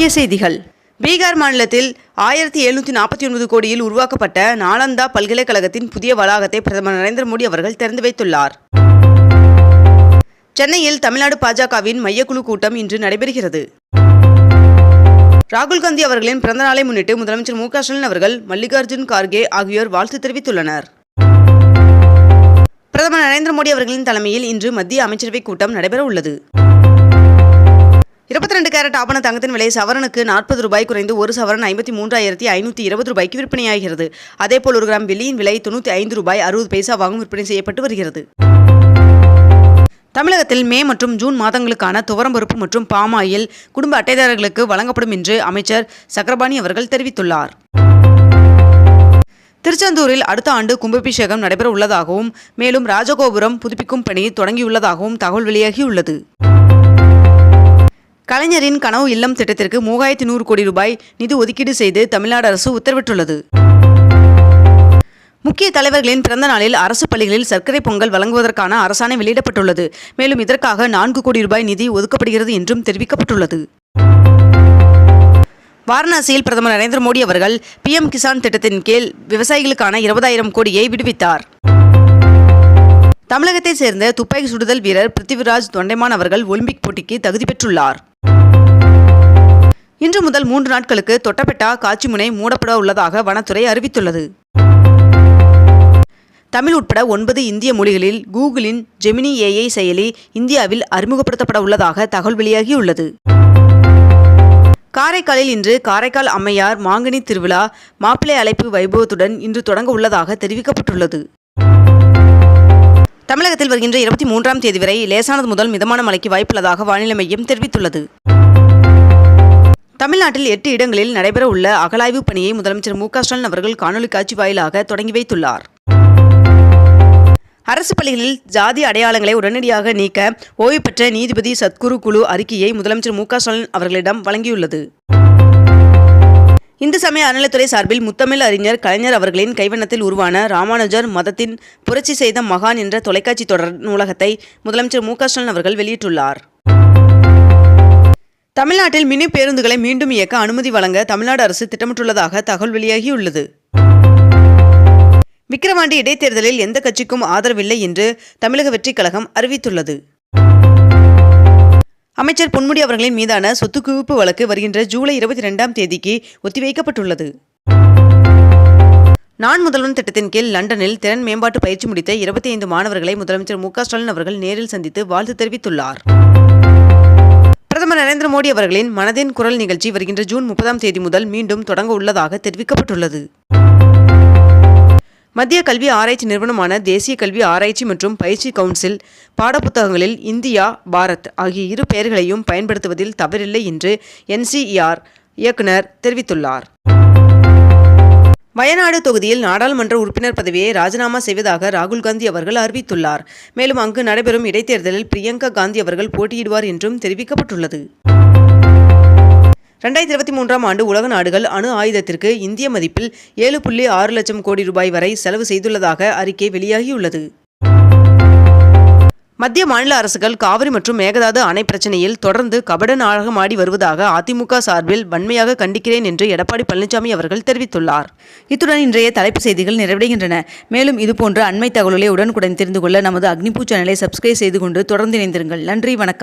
முக்கிய செய்திகள். பீகார் மாநிலத்தில் ஆயிரத்தி எழுநூற்றி நாற்பத்தி ஒன்பது கோடியில் உருவாக்கப்பட்ட நாலந்தா பல்கலைக்கழகத்தின் புதிய வளாகத்தை பிரதமர் நரேந்திர மோடி அவர்கள் திறந்து வைத்துள்ளார். சென்னையில் தமிழ்நாடு பாஜகவின் மையக்குழு கூட்டம் இன்று நடைபெறுகிறது. ராகுல் காந்தி அவர்களின் பிறந்த நாளை முன்னிட்டு முதலமைச்சர் மு க ஸ்டாலின் அவர்கள் மல்லிகார்ஜுன் கார்கே ஆகியோர் வாழ்த்து தெரிவித்துள்ளனர். பிரதமர் நரேந்திர மோடி அவர்களின் தலைமையில் இன்று மத்திய அமைச்சரவைக் கூட்டம் நடைபெற உள்ளது இருபத்தி ரெண்டு கேரட் ஆபண தங்கத்தின் விலை சவரனுக்கு நாற்பது ரூபாய் குறைந்து ஒரு சவரன் ஐம்பத்தி மூன்றாயிரத்தி ஐநூற்றி இருபது ரூபாய்க்கு விற்பனையாகிறது. அதேபோல் ஒரு கிராம் வெள்ளியின் விலை தொண்ணூற்றி ஐந்து ரூபாய் அறுபது பைசாவாகவும் விற்பனை செய்யப்பட்டு வருகிறது. தமிழகத்தில் மே மற்றும் ஜூன் மாதங்களுக்கான துவரம்பருப்பு மற்றும் பாமாயில் குடும்ப அட்டைதாரர்களுக்கு வழங்கப்படும் என்று அமைச்சர் சக்கரபாணி அவர்கள் தெரிவித்துள்ளார். திருச்செந்தூரில் அடுத்த ஆண்டு கும்பாபிஷேகம் நடைபெற உள்ளதாகவும் மேலும் ராஜகோபுரம் புதுப்பிக்கும் பணி தொடங்கியுள்ளதாகவும் தகவல் வெளியாகியுள்ளது. கலைஞரின் கனவு இல்லம் திட்டத்திற்கு மூவாயிரத்தி நூறு கோடி ரூபாய் நிதி ஒதுக்கீடு செய்து தமிழ்நாடு அரசு உத்தரவிட்டுள்ளது. முக்கிய தலைவர்களின் பிறந்த நாளில் அரசு பள்ளிகளில் சர்க்கரை பொங்கல் வழங்குவதற்கான அரசாணை வெளியிடப்பட்டுள்ளது. மேலும் இதற்காக நான்கு கோடி ரூபாய் நிதி ஒதுக்கப்படுகிறது என்றும் தெரிவிக்கப்பட்டுள்ளது. வாரணாசியில் பிரதமர் நரேந்திர மோடி அவர்கள் பிஎம் கிசான் திட்டத்தின் கீழ் விவசாயிகளுக்கான இருபதாயிரம் கோடியை விடுவித்தார். தமிழகத்தைச் சேர்ந்த துப்பாக்கி சுடுதல் வீரர் பிருத்திவிராஜ் தொண்டைமான் அவர்கள் ஒலிம்பிக் போட்டிக்கு தகுதி பெற்றுள்ளார். இன்று முதல் மூன்று நாட்களுக்கு தொட்டபெட்டா காட்சிமுனை மூடப்பட உள்ளதாக வனத்துறை அறிவித்துள்ளது. தமிழ் உட்பட ஒன்பது இந்திய மொழிகளில் கூகுளின் ஜெமினி ஏஐ செயலி இந்தியாவில் அறிமுகப்படுத்தப்பட உள்ளதாக தகவல் வெளியாகியுள்ளது. காரைக்காலில் இன்று காரைக்கால் அம்மையார் மாங்கனி திருவிழா மாப்பிள்ளை அழைப்பு வைபவத்துடன் இன்று தொடங்க உள்ளதாக தெரிவிக்கப்பட்டுள்ளது. தமிழகத்தில் வருகின்ற இருபத்தி மூன்றாம் தேதி வரை லேசானது முதல் மிதமான மழைக்கு வாய்ப்புள்ளதாக வானிலை மையம் தெரிவித்துள்ளது. தமிழ்நாட்டில் எட்டு இடங்களில் நடைபெற உள்ள அகலாய்வு பணியை முதலமைச்சர் மு ஸ்டாலின் அவர்கள் காணொலி காட்சி வாயிலாக தொடங்கி வைத்துள்ளார். அரசு பள்ளிகளில் ஜாதி அடையாளங்களை உடனடியாக நீக்க ஓய்வு பெற்ற நீதிபதி சத்குரு குழு அறிக்கையை முதலமைச்சர் மு ஸ்டாலின் அவர்களிடம் வழங்கியுள்ளது. இந்து சமய அறநிலைத்துறை சார்பில் முத்தமிழ் அறிஞர் கலைஞர் அவர்களின் கைவண்ணத்தில் உருவான ராமானுஜர் மதத்தின் புரட்சி செய்த மகான் என்ற தொலைக்காட்சி தொடர் நூலகத்தை முதலமைச்சர் மு ஸ்டாலின் அவர்கள் வெளியிட்டுள்ளார். தமிழ்நாட்டில் மினி பேருந்துகளை மீண்டும் இயக்க அனுமதி வழங்க தமிழ்நாடு அரசு திட்டமிட்டுள்ளதாக தகவல் வெளியாகியுள்ளது. விக்கிரவாண்டி இடைத்தேர்தலில் எந்த கட்சிக்கும் ஆதரவில்லை என்று தமிழக வெற்றிக் கழகம் அறிவித்துள்ளது. அமைச்சர் பொன்முடி அவர்களின் மீதான சொத்து குவிப்பு வழக்கு வருகின்ற ஜூலை இருபத்தி ரெண்டாம் தேதிக்கு ஒத்திவைக்கப்பட்டுள்ளது. நான் முதல்வன் திட்டத்தின் கீழ் லண்டனில் திறன் மேம்பாட்டு பயிற்சி முடித்த இருபத்தி ஐந்து மாணவர்களை முதலமைச்சர் மு க ஸ்டாலின் அவர்கள் நேரில் சந்தித்து வாழ்த்து தெரிவித்துள்ளார். பிரதமர் நரேந்திர மோடி அவர்களின் மனதின் குரல் நிகழ்ச்சி வருகின்ற ஜூன் முப்பதாம் தேதி முதல் மீண்டும் தொடங்க உள்ளதாக தெரிவிக்கப்பட்டுள்ளது. மத்திய கல்வி ஆராய்ச்சி நிறுவனமான தேசிய கல்வி ஆராய்ச்சி மற்றும் பயிற்சி கவுன்சில் பாடப்புத்தகங்களில் இந்தியா பாரத் ஆகிய இரு பெயர்களையும் பயன்படுத்துவதில் தவறில்லை என்று என்சிஇஆர் இயக்குனர் தெரிவித்துள்ளார். வயநாடு தொகுதியில் நாடாளுமன்ற உறுப்பினர் பதவியை ராஜினாமா செய்வதாக ராகுல் காந்தி அவர்கள் அறிவித்துள்ளார். மேலும் அங்கு நடைபெறும் இடைத்தேர்தலில் பிரியங்கா காந்தி அவர்கள் போட்டியிடுவார் என்றும் தெரிவிக்கப்பட்டுள்ளது. ரெண்டாயிரத்தி இருபத்தி மூன்றாம் ஆண்டு உலக நாடுகள் அணு ஆயுதத்திற்கு இந்திய மதிப்பில் ஏழு புள்ளி ஆறு லட்சம் கோடி ரூபாய் வரை செலவு செய்துள்ளதாக அறிக்கை வெளியாகியுள்ளது. மத்திய மாநில அரசுகள் காவிரி மற்றும் மேகதாது அணை பிரச்சனையில் தொடர்ந்து கபட நாடகமாடி வருவதாக அதிமுக சார்பில் வன்மையாக கண்டிக்கிறேன் என்று எடப்பாடி பழனிசாமி அவர்கள் தெரிவித்துள்ளார். இத்துடன் இன்றைய தலைப்பு செய்திகள் நிறைவடைகின்றன. மேலும் இதுபோன்ற அண்மை தகவல்களை உடனுக்குடன் தெரிந்து கொள்ள நமது அக்னிபூ சேனலை சப்ஸ்கிரைப் செய்து கொண்டு தொடர்ந்து இணைந்திருங்கள். நன்றி வணக்கம்.